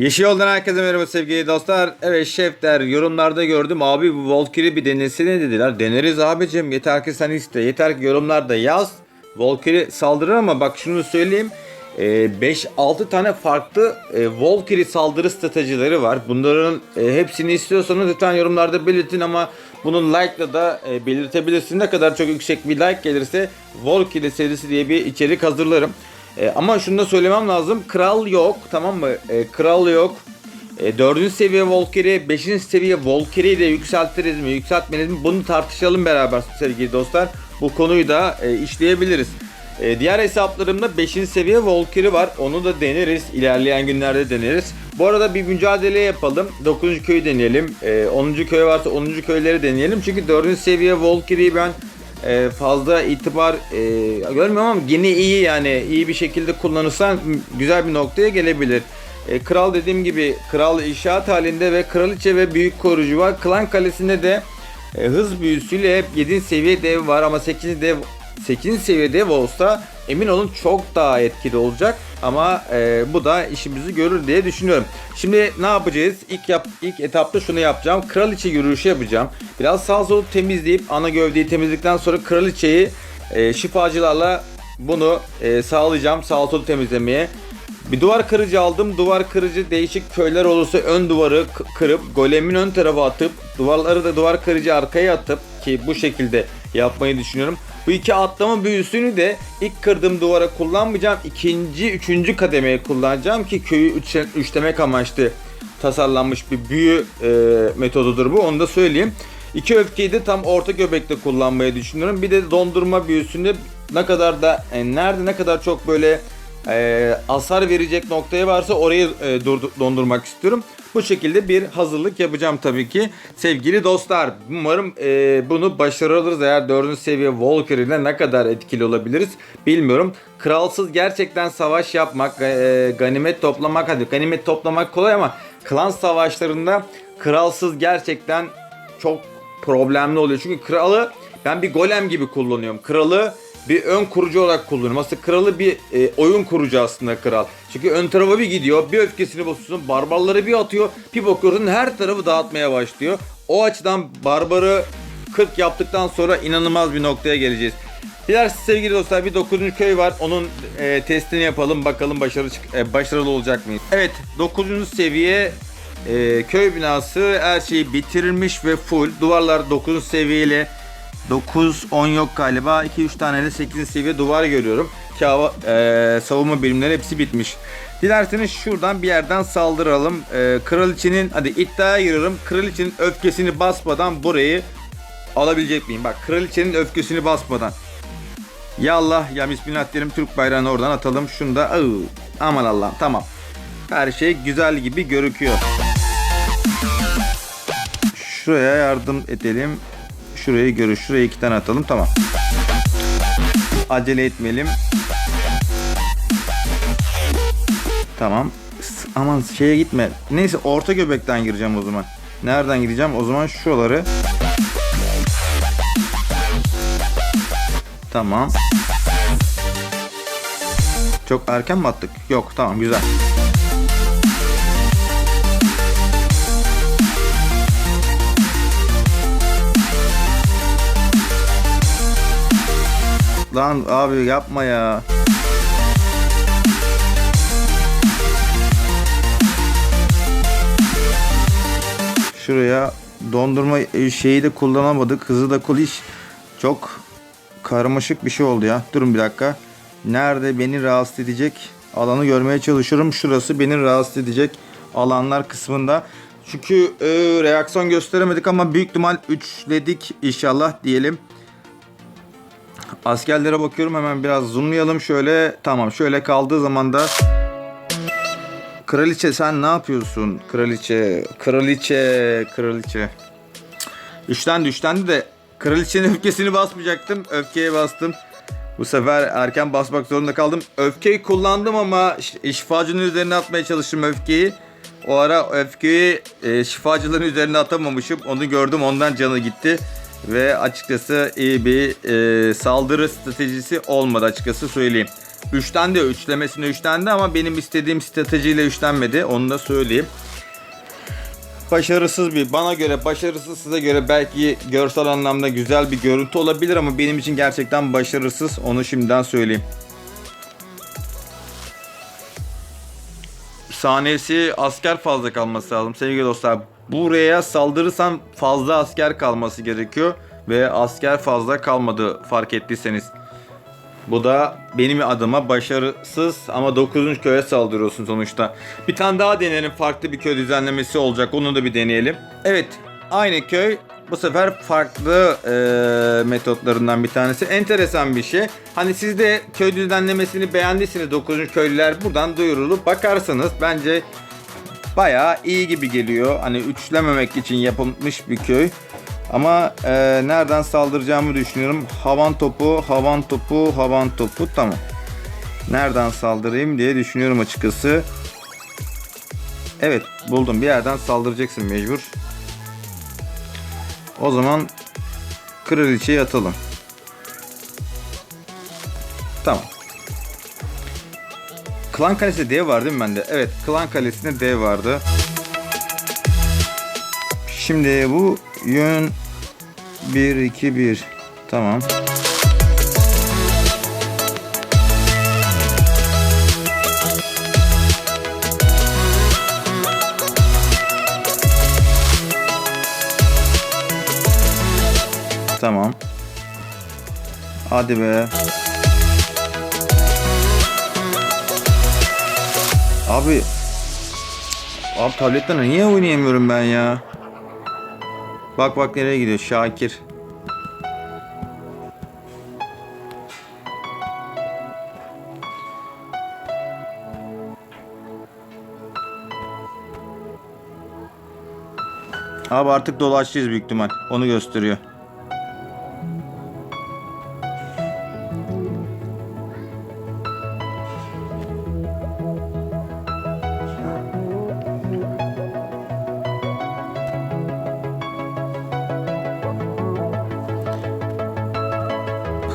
Yeşil Yoldan herkese merhaba sevgili dostlar. Evet şefler yorumlarda gördüm. Abi bu Valkyrie bir denesene dediler. Deneriz abicim. Yeter ki sen iste. Yeter ki yorumlarda yaz. Valkyrie saldırır ama bak şunu söyleyeyim. 5-6 tane farklı e, Valkyrie saldırı stratejileri var. Bunların e, hepsini istiyorsanız lütfen yorumlarda belirtin ama bunun like'la da e, belirtebilirsin. Ne kadar çok yüksek bir like gelirse Valkyrie serisi diye bir içerik hazırlarım. E, ama şunu da söylemem lazım. Kral yok tamam mı? E, kral yok. E, 4. seviye Valkyrie, 5. seviye Valkyrie'yi de yükseltiriz mi, yükseltmeliyiz mi? Bunu tartışalım beraber sevgili dostlar. Bu konuyu da e, işleyebiliriz. E, diğer hesaplarımda 5. seviye Valkyrie var. Onu da deneriz. İlerleyen günlerde deneriz. Bu arada bir mücadele yapalım. 9. köyü deneyelim. E, 10. köy varsa 10. köyleri deneyelim. Çünkü 4. seviye Valkyrie'yi ben e, fazla itibar e, görmüyorum ama yine iyi yani iyi bir şekilde kullanırsan güzel bir noktaya gelebilir. E, kral dediğim gibi kral inşaat halinde ve kraliçe ve büyük koruyucu var. Klan kalesinde de e, hız büyüsüyle hep 7. seviye dev var ama 8. dev 8. seviye dev olsa emin olun çok daha etkili olacak ama e, bu da işimizi görür diye düşünüyorum. Şimdi ne yapacağız? İlk yap ilk etapta şunu yapacağım. Kraliçe yürüyüşü yapacağım. Biraz sağ solu temizleyip ana gövdeyi temizledikten sonra kraliçeyi e, şifacılarla bunu e, sağlayacağım. Sağ solu temizlemeye. Bir duvar kırıcı aldım. Duvar kırıcı değişik köyler olursa ön duvarı kırıp golemin ön tarafa atıp duvarları da duvar kırıcı arkaya atıp ki bu şekilde yapmayı düşünüyorum. Bu iki atlama büyüsünü de ilk kırdığım duvara kullanmayacağım. İkinci, üçüncü kademeye kullanacağım ki köyü üçle- üçlemek amaçlı tasarlanmış bir büyü e, metodudur bu. Onu da söyleyeyim. İki öfkeyi de tam orta göbekte kullanmayı düşünüyorum. Bir de dondurma büyüsünü ne kadar da e, nerede ne kadar çok böyle e, hasar verecek noktaya varsa orayı e, durdu- dondurmak istiyorum. Bu şekilde bir hazırlık yapacağım tabii ki. Sevgili dostlar umarım e, bunu başarırız. Eğer 4. seviye Valkyrie ile ne kadar etkili olabiliriz bilmiyorum. Kralsız gerçekten savaş yapmak, e, ganimet toplamak hadi ganimet toplamak kolay ama klan savaşlarında kralsız gerçekten çok problemli oluyor. Çünkü kralı ben bir golem gibi kullanıyorum. Kralı bir ön kurucu olarak kullanıyorum. Aslında kralı bir e, oyun kurucu aslında kral. Çünkü ön tarafa bir gidiyor, bir öfkesini basıyorsun, barbarları bir atıyor, bir bakıyorsun her tarafı dağıtmaya başlıyor. O açıdan barbarı 40 yaptıktan sonra inanılmaz bir noktaya geleceğiz. Dilerseniz sevgili dostlar bir 9. köy var. Onun e, testini yapalım. Bakalım başarılı çık- e, başarılı olacak mıyız? Evet 9. seviye e, köy binası her şeyi bitirilmiş ve full. Duvarlar 9 seviyeyle 9 10 yok galiba. 2 3 tane de 8. seviye duvar görüyorum. Ki hava, e, savunma birimleri hepsi bitmiş. Dilerseniz şuradan bir yerden saldıralım. E, kraliçenin hadi iddiaya giriyorum. Kraliçenin öfkesini basmadan burayı alabilecek miyim? Bak kraliçenin öfkesini basmadan. Ya Allah ya Bismillah derim Türk bayrağını oradan atalım. Şunu da Iı, aman Allah tamam. Her şey güzel gibi görüküyor. Şuraya yardım edelim. Şurayı görür. Şuraya iki tane atalım. Tamam. Acele etmeyelim. Tamam. Aman şeye gitme. Neyse orta göbekten gireceğim o zaman. Nereden gireceğim? O zaman şuraları. Tamam. Çok erken mi attık? Yok tamam güzel. Lan abi yapma ya. Şuraya dondurma şeyi de kullanamadık. Hızı da kul iş. Çok karmaşık bir şey oldu ya. Durun bir dakika. Nerede beni rahatsız edecek alanı görmeye çalışıyorum. Şurası beni rahatsız edecek alanlar kısmında. Çünkü e, reaksiyon gösteremedik ama büyük ihtimal üçledik inşallah diyelim. Askerlere bakıyorum hemen biraz zoomlayalım şöyle. Tamam şöyle kaldığı zaman da Kraliçe sen ne yapıyorsun? Kraliçe, kraliçe, kraliçe. Üçten üçten de kraliçenin öfkesini basmayacaktım. Öfkeye bastım. Bu sefer erken basmak zorunda kaldım. Öfkeyi kullandım ama şifacının üzerine atmaya çalıştım öfkeyi. O ara öfkeyi e, şifacıların üzerine atamamışım. Onu gördüm ondan canı gitti. Ve açıkçası iyi bir e, saldırı stratejisi olmadı açıkçası söyleyeyim. Üçten de üçlemesine üçlendi ama benim istediğim stratejiyle üçlenmedi. Onu da söyleyeyim. Başarısız bir, bana göre başarısız, size göre belki görsel anlamda güzel bir görüntü olabilir ama benim için gerçekten başarısız. Onu şimdiden söyleyeyim. Saniyesi asker fazla kalması lazım sevgili dostlar. Buraya saldırırsan fazla asker kalması gerekiyor ve asker fazla kalmadı fark ettiyseniz. Bu da benim adıma başarısız ama 9. köye saldırıyorsun sonuçta. Bir tane daha deneyelim farklı bir köy düzenlemesi olacak onu da bir deneyelim. Evet aynı köy bu sefer farklı e, metotlarından bir tanesi. Enteresan bir şey. Hani siz de köy düzenlemesini beğendiyseniz 9. köylüler buradan duyurulup bakarsanız bence bayağı iyi gibi geliyor. Hani üçlememek için yapılmış bir köy. Ama e, nereden saldıracağımı düşünüyorum. Havan topu, havan topu, havan topu. Tamam. Nereden saldırayım diye düşünüyorum açıkçası. Evet buldum. Bir yerden saldıracaksın mecbur. O zaman kraliçeyi atalım. Tamam. Klan Kalesi dev var değil mi bende? Evet, Klan Kalesi'nde dev vardı. Şimdi bu yön 1 2 1. Tamam. Tamam. Hadi be. Abi. Abi tabletten niye oynayamıyorum ben ya? Bak bak nereye gidiyor Şakir. Abi artık dolaşacağız büyük ihtimal. Onu gösteriyor.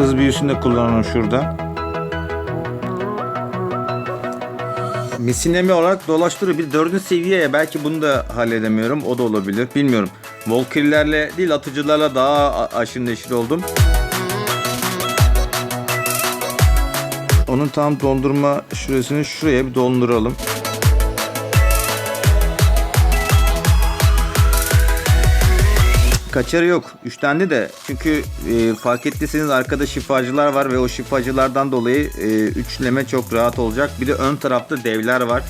Hız büyüsünü de kullanalım şurada. Misinemi olarak dolaştırıyor. Bir dördüncü seviyeye belki bunu da halledemiyorum. O da olabilir. Bilmiyorum. Volkillerle değil atıcılarla daha aşırı neşir oldum. Onun tam dondurma şurasını şuraya bir donduralım. Kaçarı yok. Üçlendi de. Çünkü e, fark ettiyseniz arkada şifacılar var ve o şifacılardan dolayı e, üçleme çok rahat olacak. Bir de ön tarafta devler var.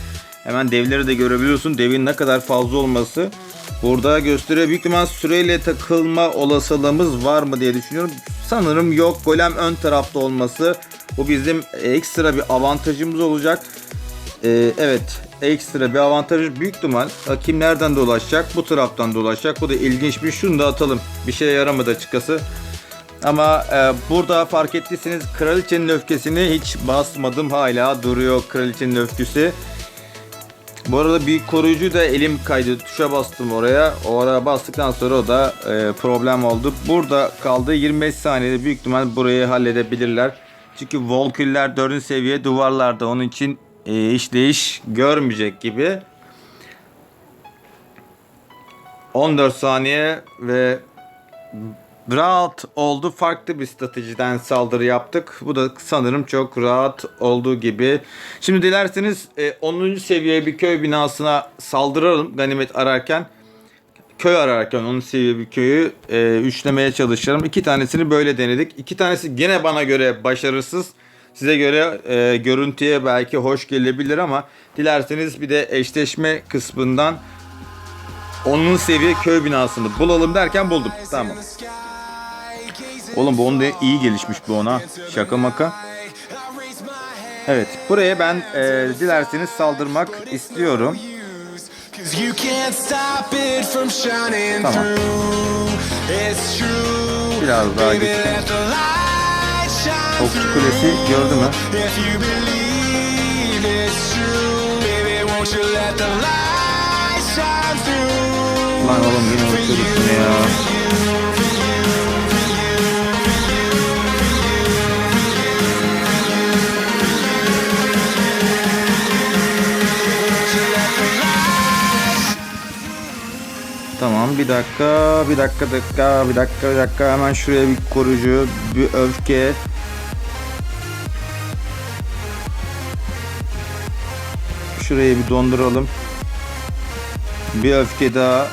Hemen devleri de görebiliyorsun. Devin ne kadar fazla olması burada gösteriyor. Büyük ihtimal süreyle takılma olasılığımız var mı diye düşünüyorum. Sanırım yok. Golem ön tarafta olması bu bizim ekstra bir avantajımız olacak. Ee, evet ekstra bir avantajı büyük ihtimal kim nereden dolaşacak? Bu taraftan dolaşacak. Bu da ilginç bir şunu da atalım. Bir şeye yaramadı açıkçası. Ama e, burada fark ettiyseniz kraliçenin öfkesini hiç basmadım. Hala duruyor kraliçenin öfkesi. Bu arada büyük koruyucu da elim kaydı. Tuşa bastım oraya. O ara bastıktan sonra o da e, problem oldu. Burada kaldı 25 saniyede büyük ihtimal burayı halledebilirler. Çünkü Volkiller 4. seviye duvarlarda. Onun için e, işleyiş görmeyecek gibi. 14 saniye ve rahat oldu. Farklı bir stratejiden saldırı yaptık. Bu da sanırım çok rahat olduğu gibi. Şimdi dilerseniz e, 10. seviye bir köy binasına saldıralım ganimet ararken. Köy ararken 10. seviye bir köyü e, üçlemeye çalışalım. İki tanesini böyle denedik. İki tanesi gene bana göre başarısız. Size göre e, görüntüye belki hoş gelebilir ama dilerseniz bir de eşleşme kısmından onun seviye köy binasını bulalım derken buldum. Tamam. Oğlum bu onda iyi gelişmiş bu ona. Şaka maka. Evet. Buraya ben e, dilerseniz saldırmak istiyorum. Tamam. Biraz daha Baby, Okçu Kulesi gördü mü? Lan oğlum yine uçuyorduk ya. Tamam bir dakika, bir dakika, dakika, bir dakika, bir dakika. Hemen şuraya bir koruyucu, bir öfke, Şurayı bir donduralım. Bir öfke daha.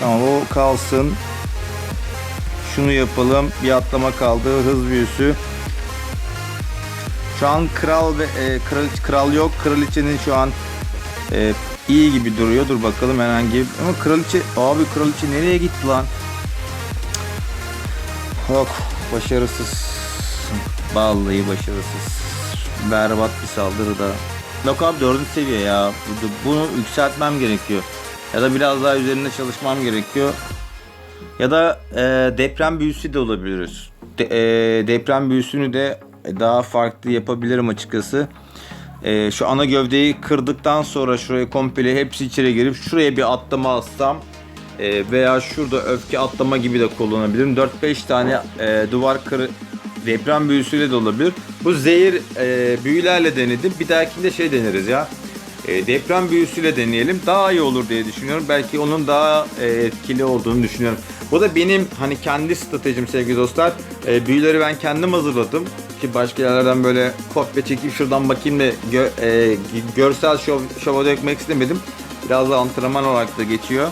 Tamam o kalsın. Şunu yapalım. Bir atlama kaldı. Hız büyüsü. Şu an kral ve e, kral, kral yok. Kraliçenin şu an e, iyi gibi duruyor. Dur bakalım herhangi ama kraliçe abi kraliçe nereye gitti lan? Yok başarısız. Vallahi başarısız. Berbat bir saldırı da. Abi dördüncü seviye ya. Bu- Bunu yükseltmem gerekiyor. Ya da biraz daha üzerinde çalışmam gerekiyor. Ya da e, deprem büyüsü de olabiliriz. De- e, deprem büyüsünü de daha farklı yapabilirim açıkçası. E, şu ana gövdeyi kırdıktan sonra şuraya komple hepsi içeri girip şuraya bir atlama atsam e, veya şurada öfke atlama gibi de kullanabilirim. 4-5 tane e, duvar kırı deprem büyüsüyle de olabilir. Bu zehir e, büyülerle denedim. Bir dahakinde şey deneriz ya. E, deprem büyüsüyle deneyelim. Daha iyi olur diye düşünüyorum. Belki onun daha e, etkili olduğunu düşünüyorum. Bu da benim hani kendi stratejim sevgili dostlar. E, büyüleri ben kendim hazırladım. Ki başka yerlerden böyle kopya çekip şuradan bakayım da gö- e, görsel şov, şova dökmek istemedim. Biraz da antrenman olarak da geçiyor.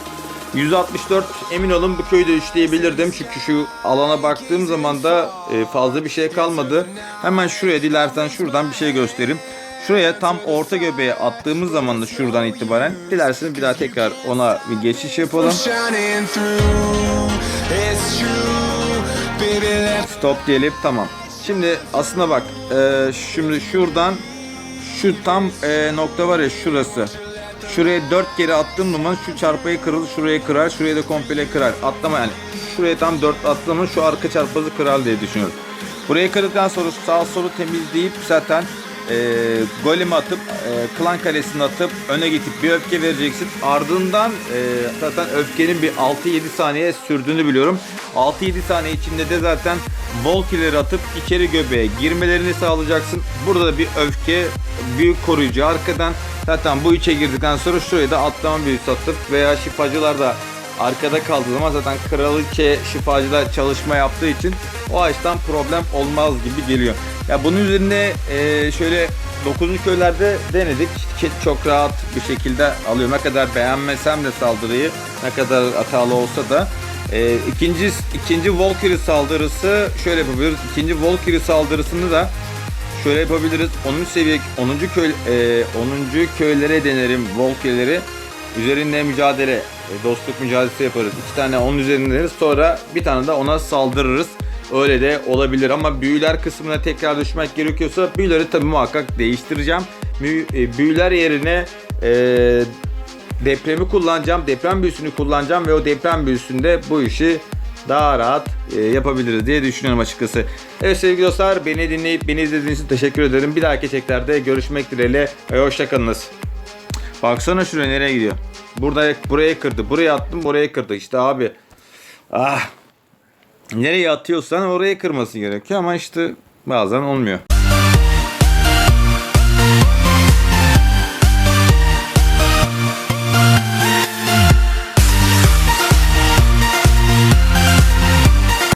164 emin olun bu köyü de üçleyebilirdim. Çünkü şu alana baktığım zaman da e, fazla bir şey kalmadı. Hemen şuraya dilersen şuradan bir şey göstereyim. Şuraya tam orta göbeğe attığımız zaman da şuradan itibaren dilerseniz bir daha tekrar ona bir geçiş yapalım. Stop diyelim tamam. Şimdi aslında bak e, şimdi şuradan şu tam e, nokta var ya şurası. Şuraya 4 kere attığım zaman şu çarpayı kırılır şuraya kırar şuraya da komple kırar. Atlama yani şuraya tam 4 atlama şu arka çarpazı kırar diye düşünüyorum. Burayı kırdıktan sonra sağ solu temizleyip zaten e, golemi atıp e, klan kalesini atıp öne gidip bir öfke vereceksin. Ardından e, zaten öfkenin bir 6-7 saniye sürdüğünü biliyorum. 6-7 saniye içinde de zaten Volkileri atıp içeri göbeğe girmelerini sağlayacaksın. Burada da bir öfke, büyük koruyucu arkadan. Zaten bu içe girdikten sonra şuraya da atlama büyüsü atıp veya şifacılar da arkada kaldığı zaman zaten kraliçe şifacıda çalışma yaptığı için o açıdan problem olmaz gibi geliyor. Ya bunun üzerine e, şöyle 9. köylerde denedik. Ki Çok rahat bir şekilde alıyor. Ne kadar beğenmesem de saldırıyı, ne kadar hatalı olsa da. E, ikinci ikinci Valkyrie saldırısı şöyle yapabiliriz. İkinci Valkyrie saldırısını da şöyle yapabiliriz. 10. seviye 10. köy e, 10. köylere denerim Valkyrie'leri. Üzerinde mücadele, e, dostluk mücadelesi yaparız. İki tane onun üzerinde deneriz. Sonra bir tane de ona saldırırız. Öyle de olabilir ama büyüler kısmına tekrar düşmek gerekiyorsa büyüleri tabii muhakkak değiştireceğim. E, Büyüler yerine e, depremi kullanacağım. Deprem büyüsünü kullanacağım ve o deprem büyüsünde bu işi daha rahat e, yapabiliriz diye düşünüyorum açıkçası. Evet sevgili dostlar beni dinleyip beni izlediğiniz için teşekkür ederim. Bir dahaki çeklerde görüşmek dileğiyle ve hoşçakalınız. Baksana şuraya nereye gidiyor. Burada buraya kırdı. Buraya attım buraya kırdı. İşte abi. Ah. Nereye atıyorsan oraya kırması gerekiyor ama işte bazen olmuyor.